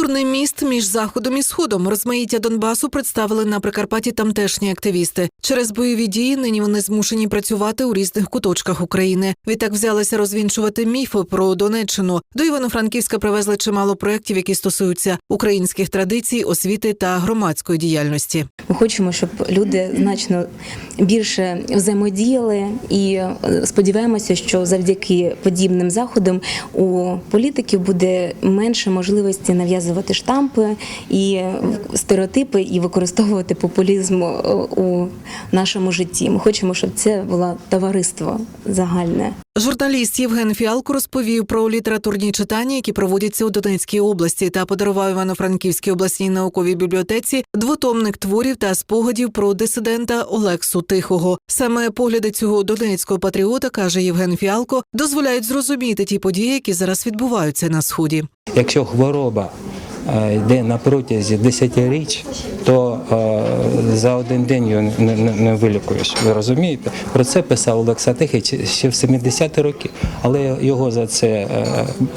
Культурний міст між заходом і сходом розмаїття Донбасу представили на Прикарпатті тамтешні активісти. Через бойові дії нині вони змушені працювати у різних куточках України. Відтак взялися розвінчувати міфи про Донеччину. До Івано-Франківська привезли чимало проєктів, які стосуються українських традицій, освіти та громадської діяльності. Ми хочемо, щоб люди значно більше взаємодіяли, і е, сподіваємося, що завдяки подібним заходам у політиків буде менше можливості нав'язувати штампи і стереотипи і використовувати популізм е, у нашому житті. Ми хочемо, щоб це було товариство загальне. Журналіст Євген Фіалко розповів про літературні читання, які проводяться у Донецькій області, та подарував Івано-Франківській обласній науковій бібліотеці двотомник творів та спогадів про дисидента Олексу Тихого. Саме погляди цього донецького патріота каже Євген Фіалко, дозволяють зрозуміти ті події, які зараз відбуваються на сході. Якщо хвороба йде на протязі десятиріч, то е, за один день його не, не, не вилікуєш. Ви розумієте? Про це писав Олекса Тихий ще- в 70-ті роки, але його за це е,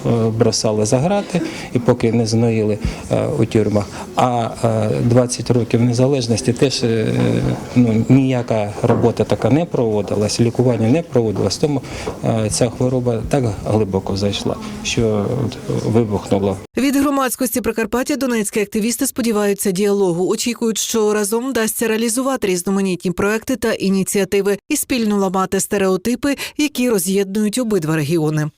е, бросали за грати і поки не зноїли е, у тюрмах. А е, 20 років незалежності теж ну, ніяка робота така не проводилась, лікування не проводилось, тому ця хвороба так глибоко зайшла, що вибухнула. Від громадськості Прикарпаття донецькі активісти сподіваються діалогу. Очікують, що разом вдасться реалізувати різноманітні проекти та ініціативи і спільно ламати стереотипи, які роз'єднують обидва регіони.